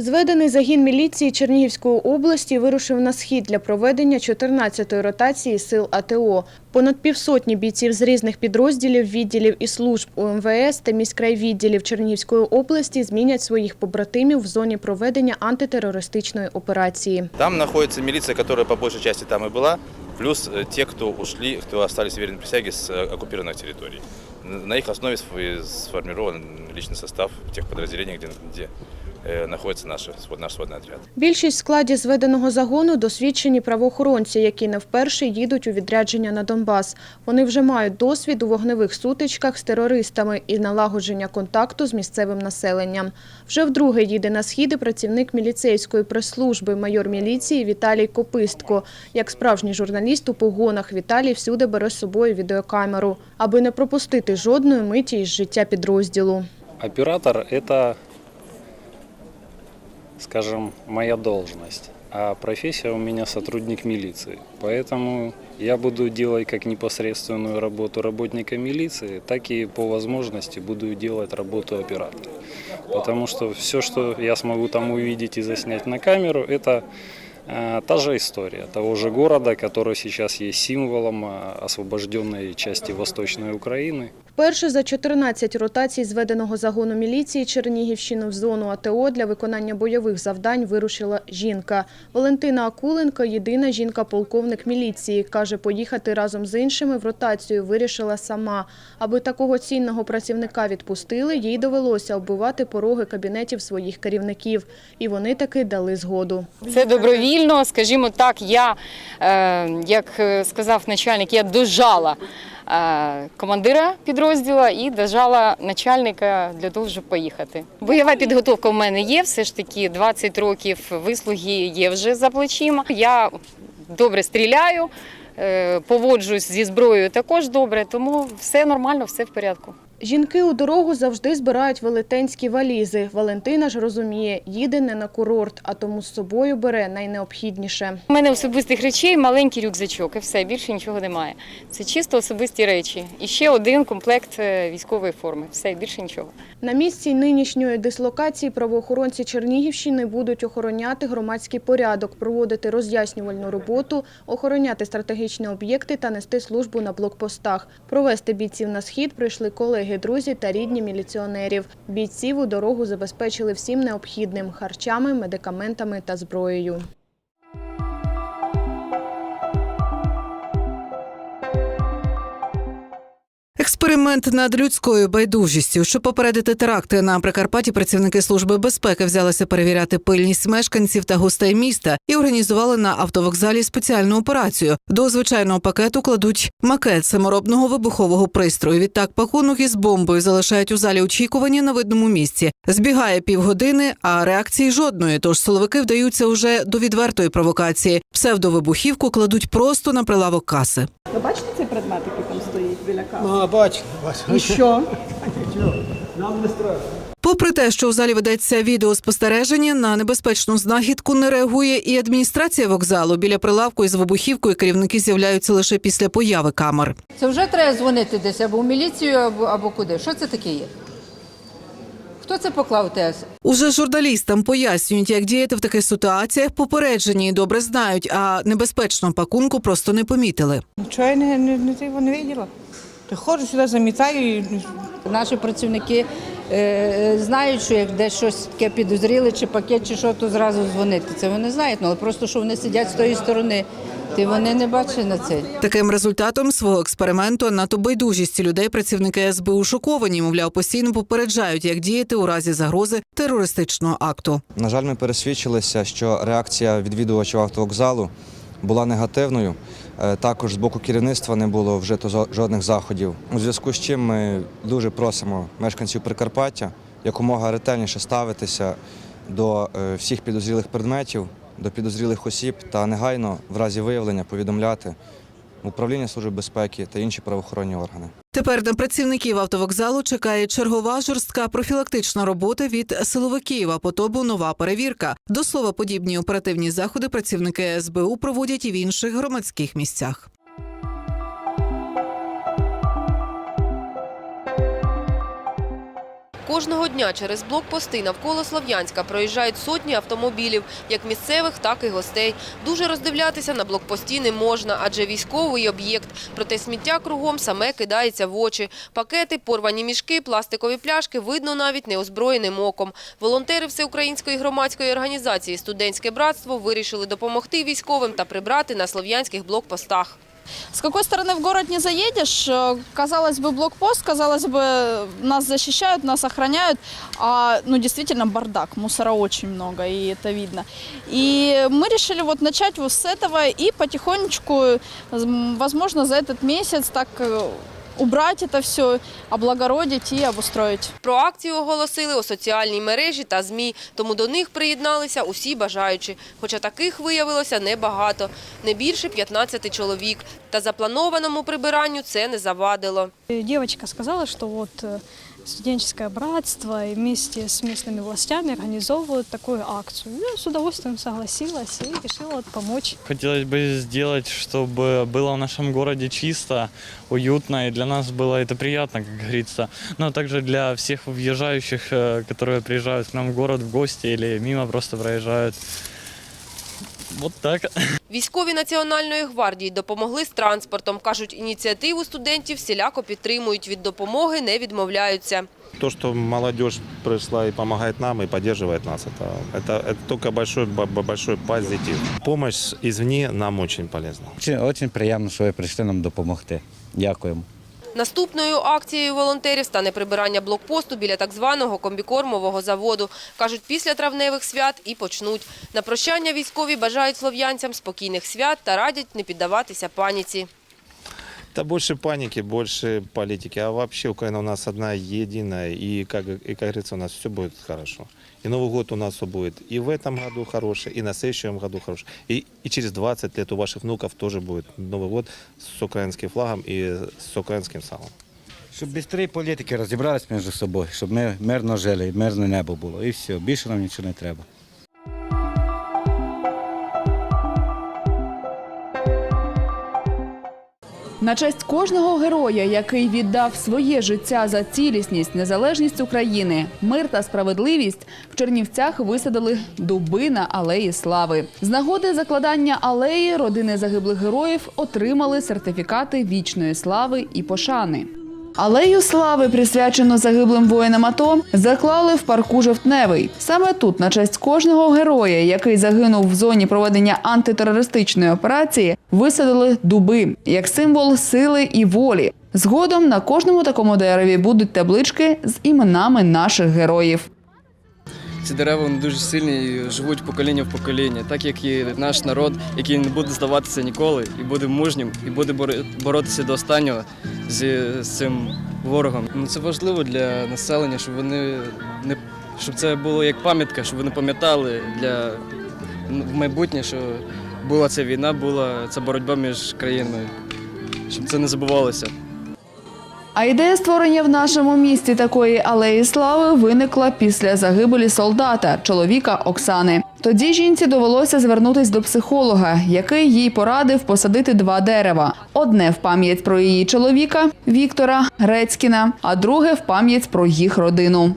Зведений загін міліції Чернігівської області вирушив на схід для проведення 14-ї ротації сил АТО. Понад півсотні бійців з різних підрозділів, відділів і служб УМВС та міськрайвідділів Чернігівської області змінять своїх побратимів в зоні проведення антитерористичної операції. Там находится милиция, которая по большей части там и была, плюс э, те, кто ушли, кто остались верны присяге с э, оккупированных территорий. Н- На их основе сф- сформирован личный состав тех подразделений, где, где э, находится наш, свод- наш сводный отряд. Більшість в складі зведеного загону досвідчені правоохоронці, які не вперше їдуть у відрядження на Донбас. Вони вже мають досвід у вогневих сутичках з терористами і налагодження контакту з місцевим населенням. Вже вдруге їде на схід і працівник міліцейської прес-служби, майор міліції Віталій Копистко. Як справжній журналіст у погонах, Віталій всюди бере з собою відеокамеру, аби не пропустити жодної миті із життя підрозділу. Оператор – это, скажем, моя должность, а профессия у меня сотрудник милиции. Поэтому я буду делать как непосредственную работу работника милиции, так и по возможности буду делать работу оператора. Потому что все, что я смогу там увидеть и заснять на камеру, это э, та же история того же города, который сейчас есть символом э, освобожденной части Восточной Украины. Вперше за 14 ротацій зведеного загону міліції Чернігівщини в зону АТО для виконання бойових завдань вирушила жінка. Валентина Акуленко – єдина жінка-полковник міліції. Каже, поїхати разом з іншими в ротацію вирішила сама. Аби такого цінного працівника відпустили, їй довелося оббивати пороги кабінетів своїх керівників. І вони таки дали згоду. Це добровільно, скажімо так, я, е, як е, сказав начальник, я дожала командира підрозділу і держала начальника для того, щоб поїхати. Бойова підготовка в мене є, все ж таки 20 років вислуги є вже за плечима. Я добре стріляю, е, поводжусь зі зброєю також добре, тому все нормально, все в порядку. Жінки у дорогу завжди збирають велетенські валізи. Валентина ж розуміє, їде не на курорт, а тому з собою бере найнеобхідніше. У мене особистих речей маленький рюкзачок і все, більше нічого немає. Це чисто особисті речі. І ще один комплект е, військової форми. Все, більше нічого. На місці нинішньої дислокації правоохоронці Чернігівщини будуть охороняти громадський порядок, проводити роз'яснювальну роботу, охороняти стратегічні об'єкти та нести службу на блокпостах. Провести бійців на схід прийшли колеги, друзі та рідні міліціонерів. Бійців у дорогу забезпечили всім необхідним – харчами, медикаментами та зброєю. Експеримент над людською байдужістю, щоб попередити теракти на Прикарпатті, працівники служби безпеки взялися перевіряти пильність мешканців та гостей міста і організували на автовокзалі спеціальну операцію. До звичайного пакету кладуть макет саморобного вибухового пристрою. Відтак пакунок із бомбою залишають у залі очікування на видному місці. Збігає півгодини, а реакції жодної. Тож силовики вдаються уже до відвертої провокації. Псевдовибухівку кладуть просто на прилавок каси. Ви бачите цей предмет, каси? А, бачу, бачу. І що? Нам не страшно. Попри те, що у залі ведеться відеоспостереження, на небезпечну знахідку не реагує і адміністрація вокзалу. Біля прилавку із вибухівкою керівники з'являються лише після появи камер. Це вже треба дзвонити десь або в міліцію, або, або куди. Що це таке є? Хто це поклав ТС? Уже журналістам пояснюють, як діяти в таких ситуаціях. Попереджені і добре знають, а небезпечного пакунку просто не помітили. Нічого я не, не, не, не, не виділа. Приходжу сюди, замітаю і Наші працівники е, е, знають, що як десь щось таке підозріли, чи пакет, чи що, то зразу дзвонити. Це вони знають, ну, але просто що вони сидять з тої сторони, ти вони не бачать на це. Таким результатом свого експерименту а надто байдужісті людей працівники СБУ шоковані. Мовляв, постійно попереджають, як діяти у разі загрози терористичного акту. На жаль, ми пересвідчилися, що реакція відвідувачів автовокзалу була негативною. Е, Також з боку керівництва не було вжито жодних заходів. У зв'язку з чим ми дуже просимо мешканців Прикарпаття якомога ретельніше ставитися до е, всіх підозрілих предметів, до підозрілих осіб та негайно в разі виявлення повідомляти управління Служби безпеки та інші правоохоронні органи. Тепер на працівників автовокзалу чекає чергова жорстка профілактична робота від силовиків, а по тобу нова перевірка. До слова, подібні оперативні заходи працівники СБУ проводять і в інших громадських місцях. Кожного дня через блокпости навколо Слов'янська проїжджають сотні автомобілів, як місцевих, так і гостей. Дуже роздивлятися на блокпості не можна, адже військовий об'єкт. Проте сміття кругом саме кидається в очі. Пакети, порвані мішки, пластикові пляшки видно навіть неозброєним оком. Волонтери Всеукраїнської громадської організації «Студентське братство» вирішили допомогти військовим та прибрати на слов'янських блокпостах. С какой стороны в город не заедешь, э, казалось бы, блокпост, казалось бы, нас защищают, нас охраняют, а, ну, действительно, бардак, мусора очень много, и это видно. И мы решили вот начать вот с этого и потихонечку, м, возможно, за этот месяц так э, це все, облагородити і обустроїти. Про акцію оголосили у соціальній мережі та ЗМІ, тому до них приєдналися усі бажаючі. Хоча таких виявилося небагато, не більше 15 чоловік. Та запланованому прибиранню це не завадило. Девочка сказала, что вот э, студенческое братство и вместе с местными властями организовывают такую акцию. Я с удовольствием согласилась и решила вот помочь. Хотелось бы сделать, чтобы было в нашем городе чисто, уютно, и для нас было это приятно, как говорится. Но также для всех въезжающих, э, которые приезжают к нам в город в гости или мимо просто проезжают. Вот так. Військові Національної гвардії допомогли з транспортом. Кажуть, ініціативу студентів всіляко підтримують, від допомоги не відмовляються. То, что молодежь пришла и помогает нам, и поддерживает нас, это, это, это только большой, б- б- большой позитив. Помощь извне нам очень полезна. Дуже приємно, що ви прийшли нам допомогти. Дякуємо. Наступною акцією волонтерів стане прибирання блокпосту біля так званого комбікормового заводу. Кажуть, після травневих свят і почнуть. На прощання військові бажають слов'янцям спокійних свят та радять не піддаватися паніці. Это больше паники, больше политики. А вообще Украина у нас одна единая, и, как, и, как говорится, у нас все будет хорошо. И Новый год у нас все будет и в этом году хороший, и на следующем году хороший. И, и через 20 лет у ваших внуков тоже будет Новый год с украинским флагом и с украинским салом. Щоб швидше політики розібрались між собою, щоб ми мирно жили, і мирне небо було. І все, більше нам нічого не треба. На честь кожного героя, який віддав своє життя за цілісність, незалежність України, мир та справедливість, в Чернівцях висадили дуби на алеї слави. З нагоди закладання алеї родини загиблих героїв отримали сертифікати вічної слави і пошани. Алею слави, присвячену загиблим воїнам АТО, заклали в парку Жовтневий. Саме тут, на честь кожного героя, який загинув в зоні проведення антитерористичної операції, висадили дуби як символ сили і волі. Згодом на кожному такому дереві будуть таблички з іменами наших героїв. Ці дерева вони дуже сильні і живуть покоління в покоління, так як і наш народ, який не буде здаватися ніколи, і буде мужнім, і буде боротися до останнього з цим ворогом. Ну це важливо для населення, щоб вони не щоб це було як пам'ятка, щоб вони пам'ятали для в майбутнє, що була ця війна, була ця боротьба між країнами, щоб це не забувалося. А ідея створення в нашому місті такої алеї слави виникла після загибелі солдата, чоловіка Оксани. Тоді жінці довелося звернутися до психолога, який їй порадив посадити два дерева: одне в пам'ять про її чоловіка Віктора Грецькіна, а друге в пам'ять про їх родину.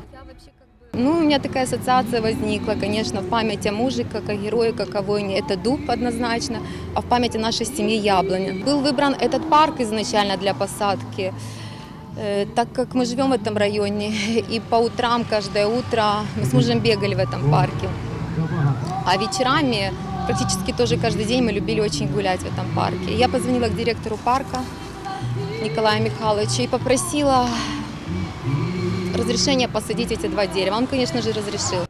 Ну, у меня такая ассоциация возникла, конечно, в память о муже, как о герое, как о воине. Это дуб однозначно, а в память о нашей семье яблоня. Был выбран этот парк изначально для посадки, э, так как мы живем в этом районе, и по утрам, каждое утро мы с мужем бегали в этом парке. А вечерами, практически тоже каждый день мы любили очень гулять в этом парке. Я позвонила к директору парка Николаю Михайловичу и попросила разрешение посадить эти два дерева. Он, конечно же, разрешил.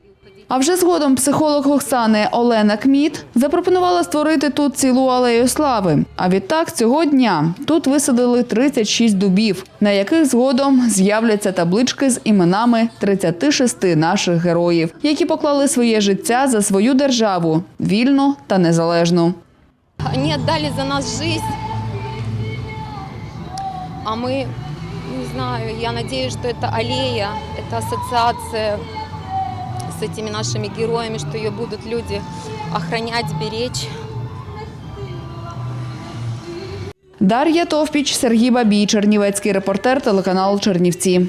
А вже згодом психолог Оксани Олена Кміт запропонувала створити тут цілу алею слави. А відтак цього дня тут висадили 36 дубів, на яких згодом з'являться таблички з іменами 36 наших героїв, які поклали своє життя за свою державу вільну та незалежну. Они отдали за нас жизнь, а мы, не знаю, я надеюсь, что это аллея, это ассоциация с этими нашими героями, что ее будут люди охранять, беречь. Дар'я Товпіч, Сергій Бабій, Чернівецький репортер, телеканал Чернівці.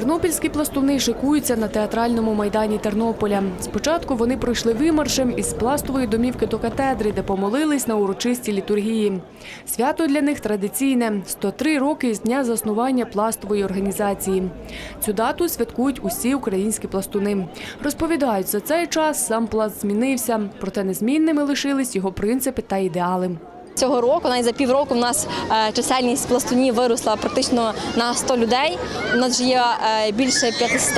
Тернопільські пластуни шикуються на театральному майдані Тернополя. Спочатку вони пройшли вимаршем із пластової домівки до катедри, де помолились на урочистій літургії. Свято для них традиційне 103 роки з дня заснування пластової організації. Цю дату святкують усі українські пластуни. Розповідають, за цей час сам пласт змінився, проте незмінними лишились його принципи та ідеали. Цього року, навіть за півроку, в нас е, чисельність пластунів виросла практично на 100 людей. У нас вже є е, більше 500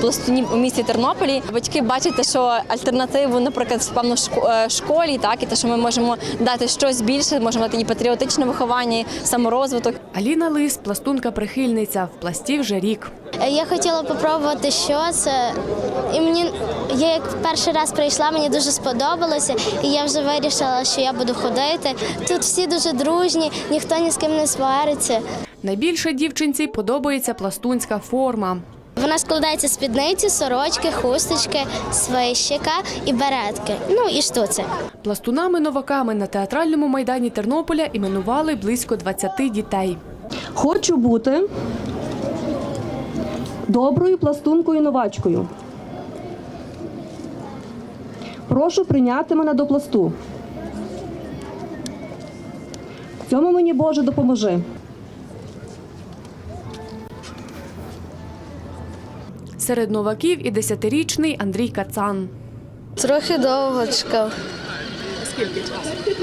пластунів у місті Тернополі. Батьки бачите, що альтернативу, наприклад, певно шко- е, школі, так і те, що ми можемо дати щось більше, можемо дати і патріотичне виховання, і саморозвиток. Аліна Лис, пластунка-прихильниця, в пласті вже рік. Я хотіла попробувати, що це. І мені я як перший раз прийшла, мені дуже сподобалося, і я вже вирішила, що я буду ходити. Тут всі дуже дружні, ніхто ні з ким не свариться. Найбільше дівчинці подобається пластунська форма. Вона складається з спідниці, сорочки, хусточки, свищика і беретки. Ну і штуці. Пластунами-новаками на театральному майдані Тернополя іменували близько 20 дітей. Хочу бути доброю пластункою-новачкою. Прошу прийняти мене до пласту. Цьому мені Боже допоможи. Серед новаків і десятирічний Андрій Кацан. Трохи довго чекав. Скільки часу?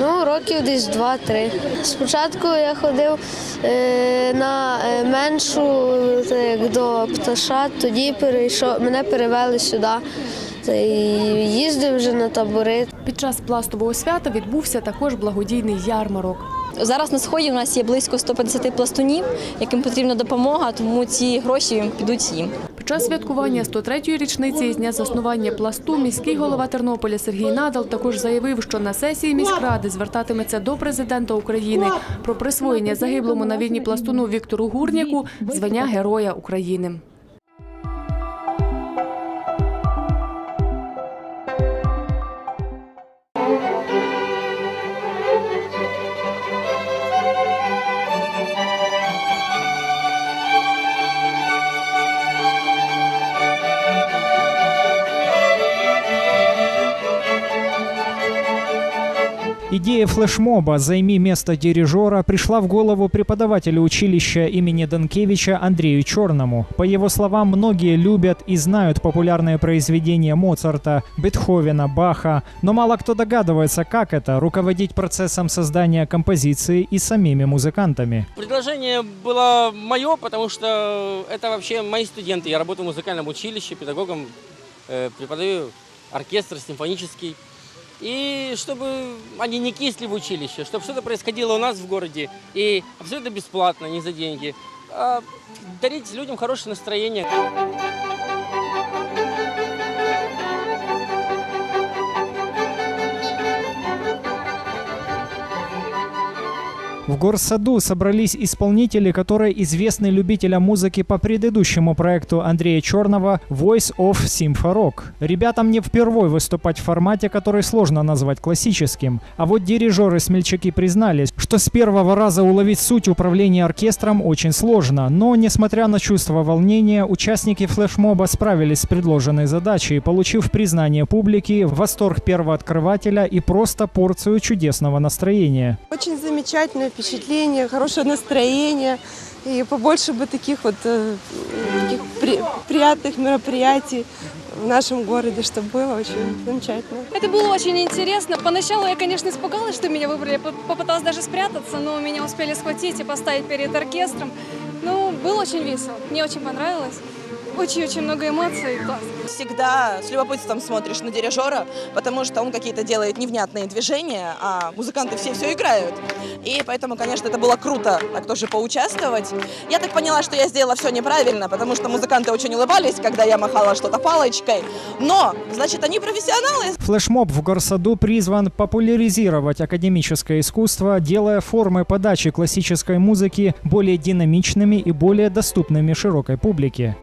Ну, років десь два-три. Спочатку я ходив е, на е, меншу так, до пташа, тоді перейшов, мене перевели сюди. Та й їздив вже на табори. Під час пластового свята відбувся також благодійний ярмарок. Зараз на сході у нас є близько 150 пластунів, яким потрібна допомога, тому ці гроші підуть їм. Під час святкування 103-ї річниці з дня заснування пласту міський голова Тернополя Сергій Надал також заявив, що на сесії міськради звертатиметься до президента України про присвоєння загиблому на війні пластуну Віктору Гурняку звання Героя України. Идея флешмоба «Займи место дирижера» пришла в голову преподавателю училища имени Данкевича Андрею Черному. По его словам, многие любят и знают популярные произведения Моцарта, Бетховена, Баха, но мало кто догадывается, как это – руководить процессом создания композиции и самими музыкантами. Предложение было мое, потому что это вообще мои студенты. Я работаю в музыкальном училище, педагогом, э, преподаю оркестр симфонический. И чтобы они не кисли в училище, чтобы что-то происходило у нас в городе и абсолютно бесплатно, не за деньги. А дарить людям хорошее настроение. В горсаду собрались исполнители, которые известны любителям музыки по предыдущему проекту Андрея Черного «Voice of Symphorock». Ребятам не впервой выступать в формате, который сложно назвать классическим. А вот дирижеры-смельчаки признались, что с первого раза уловить суть управления оркестром очень сложно. Но, несмотря на чувство волнения, участники флешмоба справились с предложенной задачей, получив признание публики, восторг первооткрывателя и просто порцию чудесного настроения. Очень замечательное впечатление, хорошее настроение. И побольше бы таких вот э, таких при- приятных мероприятий в нашем городе, чтобы было очень замечательно. Это было очень интересно. Поначалу я, конечно, испугалась, что меня выбрали. Я по- попыталась даже спрятаться, но меня успели схватить и поставить перед оркестром. Ну, было очень весело. Мне очень понравилось. Очень-очень много эмоций. Класс. Всегда с любопытством смотришь на дирижера, потому что он какие-то делает невнятные движения, а музыканты все все играют. И поэтому, конечно, это было круто так тоже поучаствовать. Я так поняла, что я сделала все неправильно, потому что музыканты очень улыбались, когда я махала что-то палочкой. Но, значит, они профессионалы. Флешмоб в горсаду призван популяризировать академическое искусство, делая формы подачи классической музыки более динамичными и более доступными широкой публике.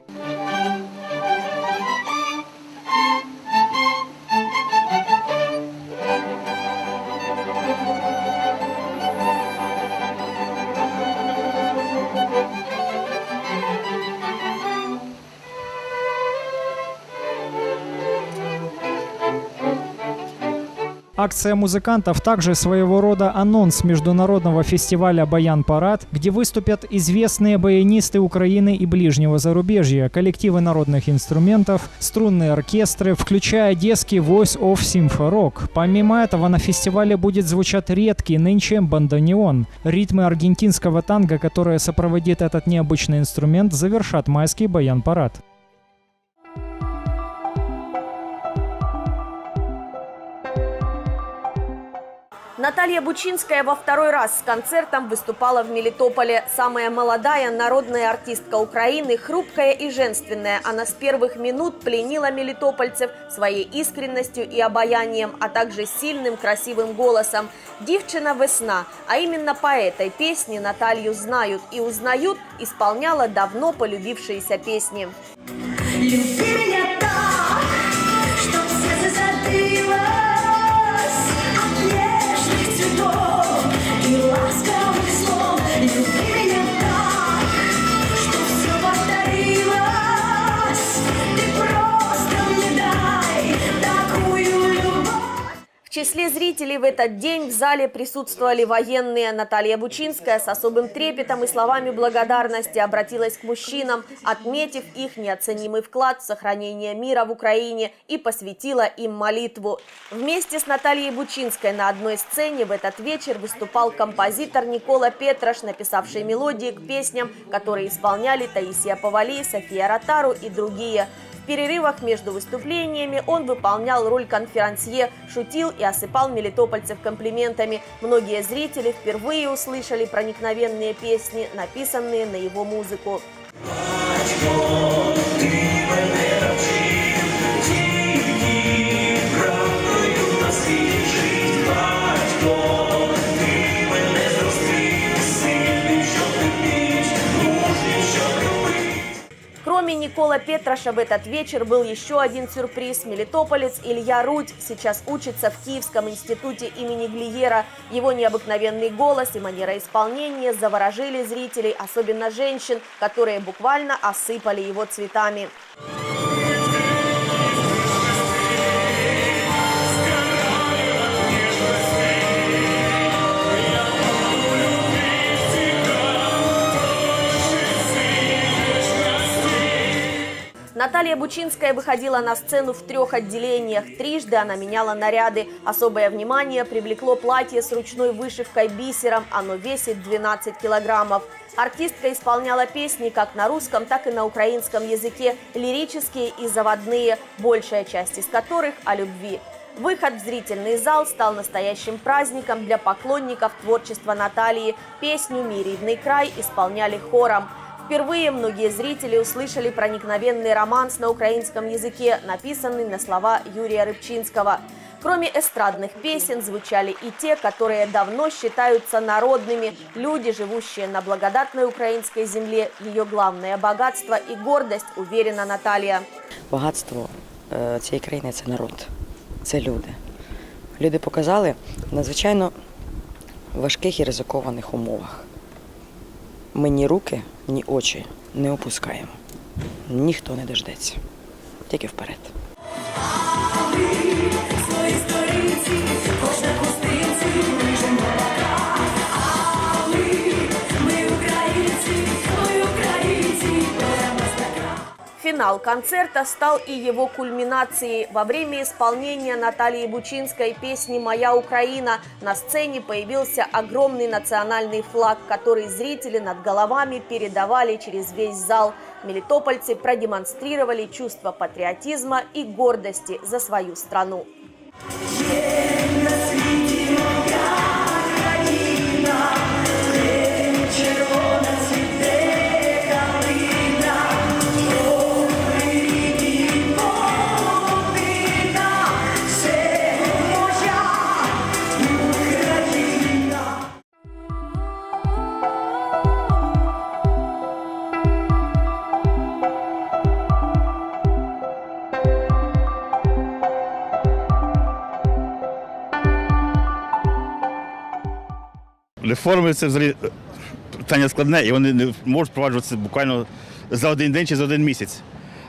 Акция музыкантов также своего рода анонс международного фестиваля «Баян Парад», где выступят известные баянисты Украины и ближнего зарубежья, коллективы народных инструментов, струнные оркестры, включая одесский Voice of Symphorock. Помимо этого на фестивале будет звучать редкий нынче бандонеон. Ритмы аргентинского танго, которое сопроводит этот необычный инструмент, завершат майский баян-парад. Наталья Бучинская во второй раз с концертом выступала в Мелитополе. Самая молодая народная артистка Украины, хрупкая и женственная. Она с первых минут пленила мелитопольцев своей искренностью и обаянием, а также сильным красивым голосом. «Дівчина весна», а именно по этой песне Наталью знают и узнают, исполняла давно полюбившиеся песни. Люби числе зрителей в этот день в зале присутствовали военные. Наталья Бучинская с особым трепетом и словами благодарности обратилась к мужчинам, отметив их неоценимый вклад в сохранение мира в Украине и посвятила им молитву. Вместе с Натальей Бучинской на одной сцене в этот вечер выступал композитор Никола Петрош, написавший мелодии к песням, которые исполняли Таисия Павали, София Ротару и другие. Перерывах между выступлениями он выполнял роль конферансье, шутил и осыпал мелитопольцев комплиментами. Многие зрители впервые услышали проникновенные песни, написанные на его музыку. Кроме Никола Петраша в этот вечер был еще один сюрприз. Мелитополец Илья Рудь сейчас учится в Киевском институте имени Глиера. Его необыкновенный голос и манера исполнения заворожили зрителей, особенно женщин, которые буквально осыпали его цветами. Наталья Бучинская выходила на сцену в трех отделениях. Трижды она меняла наряды. Особое внимание привлекло платье с ручной вышивкой бисером. Оно весит 12 килограммов. Артистка исполняла песни как на русском, так и на украинском языке, лирические и заводные, большая часть из которых о любви. Выход в зрительный зал стал настоящим праздником для поклонников творчества Натальи. Песню «Мій рідний край» исполняли хором. Впервые многие зрители услышали проникновенный романс на украинском языке, написанный на слова Юрия Рыбчинского. Кроме эстрадных песен звучали и те, которые давно считаются народными. Люди, живущие на благодатной украинской земле, ее главное богатство и гордость, уверена Наталья. Багатство е, цієї країни це народ, це люди. Люди показали в надзвичайно важких і ризикованих умовах. Ми ні руки, ні очі не опускаємо. Ніхто не дождеться. Тільки вперед. Финал концерта стал и его кульминацией. Во время исполнения Натальи Бучинской песни «Моя Украина» на сцене появился огромный национальный флаг, который зрители над головами передавали через весь зал. Мелитопольцы продемонстрировали чувство патриотизма и гордости за свою страну. На Реформи це взагалі питання складне, і вони не можуть впроваджуватися буквально за один день чи за один місяць.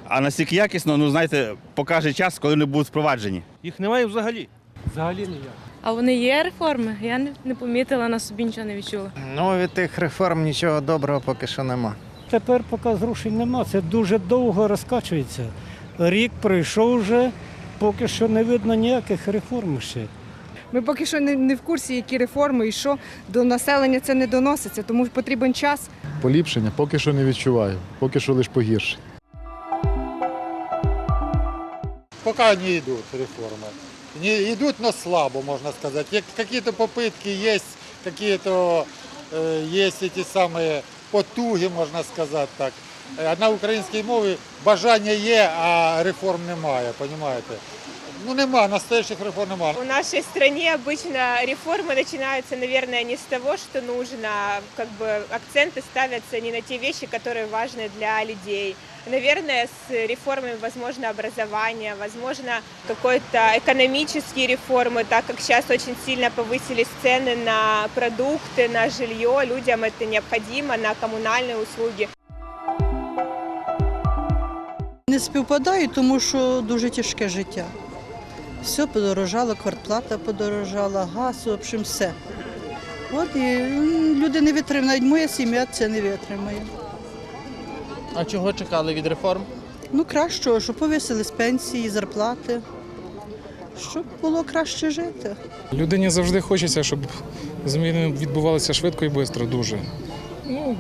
А настільки якісно, ну знаєте, покаже час, коли вони будуть впроваджені. Їх немає взагалі. Взагалі ніяк. А вони є реформи? Я не, не помітила, на собі нічого не відчула. Ну, від тих реформ нічого доброго поки що нема. Тепер поки зрушень нема, це дуже довго розкачується. Рік пройшов вже, поки що не видно ніяких реформ ще. Ми поки що не, не в курсі, які реформи і що до населення це не доноситься, тому потрібен час. Поліпшення поки що не відчуваю, поки що лише погірше. Пока не идут реформы. Не идут, но слабо, можно сказать. Як- Какие-то попытки есть, какие-то э, есть эти самые потуги, можна сказати так. Е, На українській мові бажання є, а реформ немає, понимаете? Ну нема, настоящих реформ нема. У нашей стране обычно реформы начинаются, наверное, не с того, что нужно, как бы акценты ставятся не на те вещи, которые важны для людей. Наверное, с реформами, возможно, образования, возможно, какой-то экономические реформы, так как сейчас очень сильно повысились цены на продукты, на жилье, людям это необходимо, на коммунальные услуги. Не співпадає, тому що дуже тяжке життя. Все подорожало, квартплата подорожала, газ, в общем, все. От і люди не витримують, навіть моя сім'я це не витримає. А чого чекали від реформ? Ну, кращого, щоб повисили з пенсії, зарплати, щоб було краще жити. Людині завжди хочеться, щоб зміни відбувалися швидко і швидко, дуже. Ну,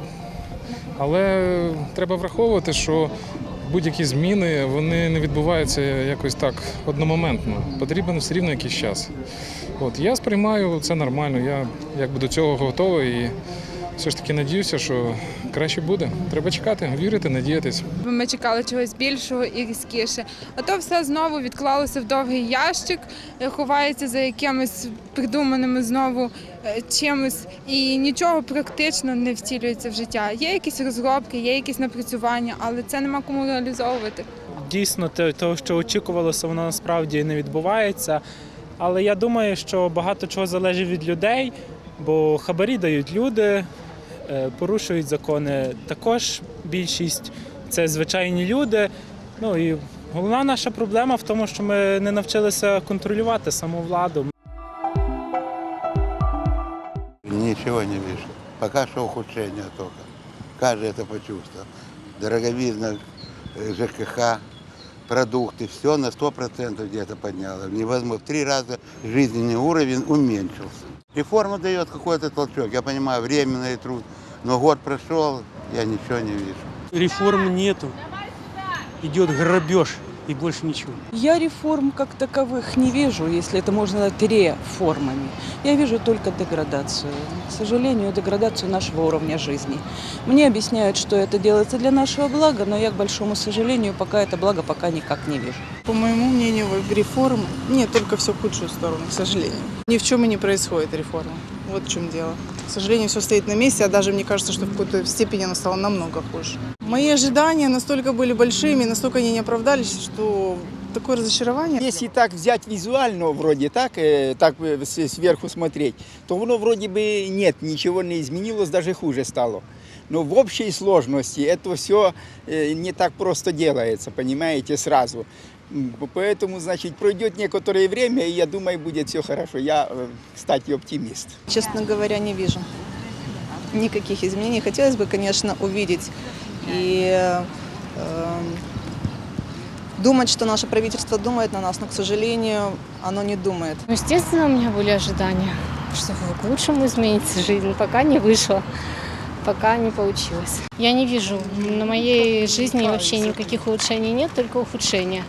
але треба враховувати, що будь-які зміни вони не відбуваються якось так одномоментно. Потрібен все рівно якийсь час. От, я сприймаю це нормально, я якби до цього готовий і все ж таки надіюся, що краще буде. Треба чекати, вірити, надіятись. Ми чекали чогось більшого і різкіше. А то все знову відклалося в довгий ящик, е, ховається за якимись придуманими знову е, чимось, і нічого практично не втілюється в життя. Є якісь розробки, є якісь напрацювання, але це нема кому реалізовувати. Дійсно, те, того, що очікувалося, воно насправді не відбувається. Але я думаю, що багато чого залежить від людей, бо хабарі дають люди, порушують закони. Також більшість це звичайні люди. Ну і головна наша проблема в тому, що ми не навчилися контролювати саму владу. Ничего не вижу. Пока что ухудшение только. Каждый это почувствовал. Дороговизна, э, ЖКХ, продукты, все на 100% где-то подняло. Невозможно. В три раза жизненный уровень уменьшился. Реформа дает какой-то толчок. Я понимаю, временный труд. Но год прошел, я ничего не вижу. Реформ нету. Идет грабеж и больше ничего. Я реформ как таковых не вижу, если это можно назвать реформами. Я вижу только деградацию. К сожалению, деградацию нашего уровня жизни. Мне объясняют, что это делается для нашего блага, но я, к большому сожалению, пока это благо пока никак не вижу. По моему мнению, реформ нет, только все в худшую сторону, к сожалению. Ни в чем и не происходит реформа. Вот в чем дело. К сожалению, все стоит на месте, а даже мне кажется, что в какой-то степени оно стало намного хуже. Мои ожидания настолько были большими, настолько они не оправдались, что такое разочарование. Если так взять визуально, вроде так, э, так э, сверху смотреть, то оно вроде бы нет, ничего не изменилось, даже хуже стало. Но в общей сложности это все не так просто делается, понимаете, сразу. Поэтому, значит, пройдет некоторое время, и я думаю, будет все хорошо. Я, э, кстати, оптимист. Честно говоря, не вижу никаких изменений. Хотелось бы, конечно, увидеть и э, думать, что наше правительство думает на нас, но, к сожалению, оно не думает. Ну, Естественно, у меня были ожидания, что к лучшему изменится жизнь. Пока не вышло, пока не получилось. Я не вижу на моей жизни вообще никаких улучшений нет, только ухудшения.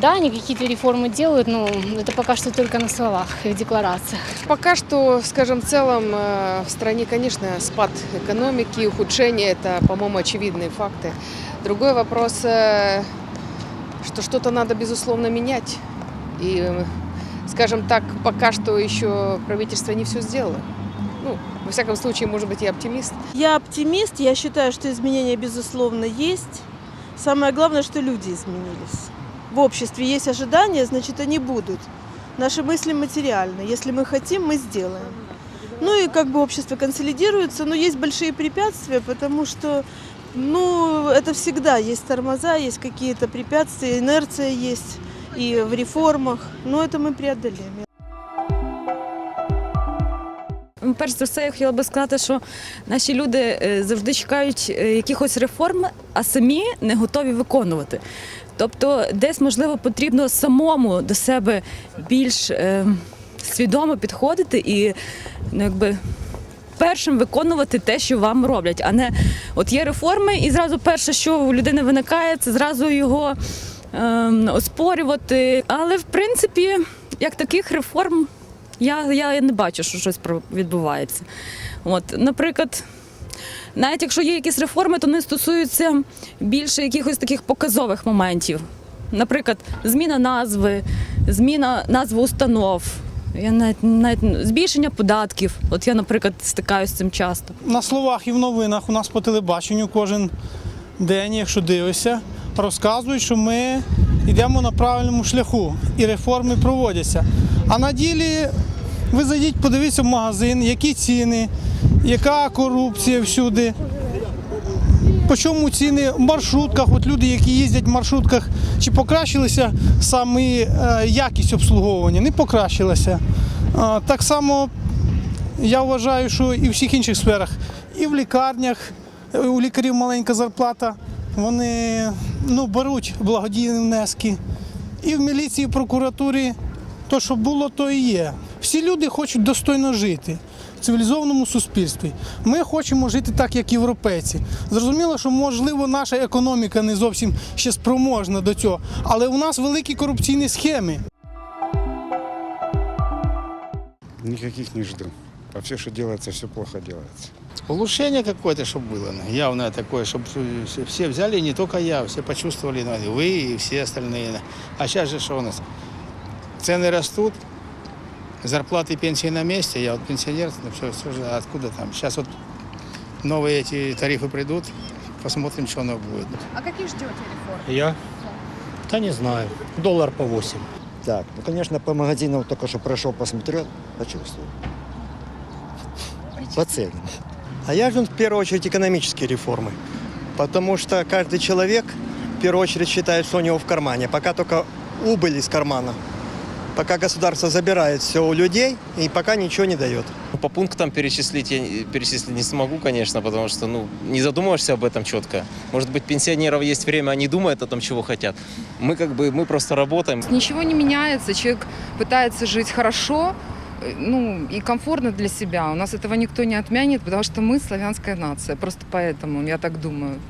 Да, они какие-то реформы делают, но это пока что только на словах и в декларациях. Пока что, скажем, в целом э, в стране, конечно, спад экономики, ухудшение – это, по-моему, очевидные факты. Другой вопрос, э, что что-то надо, безусловно, менять. И, скажем так, пока что еще правительство не все сделало. Ну, во всяком случае, может быть, я оптимист. Я оптимист, я считаю, что изменения, безусловно, есть. Самое главное, что люди изменились. В обществе есть ожидания, значит, они будут. Наши мысли материальны. Если мы хотим, мы сделаем. Ну и как бы общество консолидируется, но есть большие препятствия, потому что, ну, это всегда есть тормоза, есть какие-то препятствия, инерция есть и в реформах, но это мы преодолеем. Перш за все, я хотіла би сказати, що наші люди е, завжди чекають е, якихось реформ, а самі не готові виконувати. Тобто, десь можливо потрібно самому до себе більш е, свідомо підходити і ну, якби. Першим виконувати те, що вам роблять, а не от є реформи, і зразу перше, що у людини виникає, це зразу його ем, оспорювати. Але в принципі, як таких реформ, я, я не бачу, що щось відбувається. От, наприклад, навіть якщо є якісь реформи, то вони стосуються більше якихось таких показових моментів. Наприклад, зміна назви, зміна назви установ. Я навіть, навіть збільшення податків. От я, наприклад, стикаюся з цим часто. На словах і в новинах у нас по телебаченню кожен день, якщо дивишся, розказують, що ми йдемо на правильному шляху і реформи проводяться. А на ділі ви зайдіть, подивіться в магазин, які ціни, яка корупція всюди. По чому ціни в маршрутках? От люди, які їздять в маршрутках, чи покращилася саме е, якість обслуговування? Не покращилася. Так само я вважаю, що і в всіх інших сферах, і в лікарнях, е, у лікарів маленька зарплата, вони ну, беруть благодійні внески. І в міліції, і в прокуратурі то, що було, то і є. Всі люди хочуть достойно жити в цивілізованому суспільстві. Ми хочемо жити так, як європейці. Зрозуміло, що можливо наша економіка не зовсім ще спроможна до цього, але у нас великі корупційні схеми. Никаких не жду. А все, что делается, все плохо делается. Улучшение какое-то, чтобы было, ну, явное такое, чтобы все взяли, и не только я, все почувствовали, ну, и вы, и все остальные. ну. А сейчас же что у нас? Цены растут, Зарплаты и пенсии на месте, я вот пенсионер, ну, все, все же, откуда там? Сейчас вот новые эти тарифы придут, посмотрим, что оно будет. А какие ждете реформы? Я? Да не знаю. Доллар по 8. Так, ну, конечно, по магазинам только что прошел, посмотрел, почувствовал. По ценам. А я жду в первую очередь экономические реформы. Потому что каждый человек в первую очередь считает, что у него в кармане. Пока только убыль из кармана. Пока государство забирает все у людей и пока ничего не дает. По пунктам перечислить я перечислить не смогу, конечно, потому что ну, не задумываешься об этом четко. Может быть, пенсионеров есть время, они думают о том, чего хотят. Мы как бы, мы просто работаем. Ничего не меняется, человек пытается жить хорошо, э, ну и комфортно для себя. У нас этого никто не отменит, потому что мы славянская нация. Просто поэтому, я так думаю.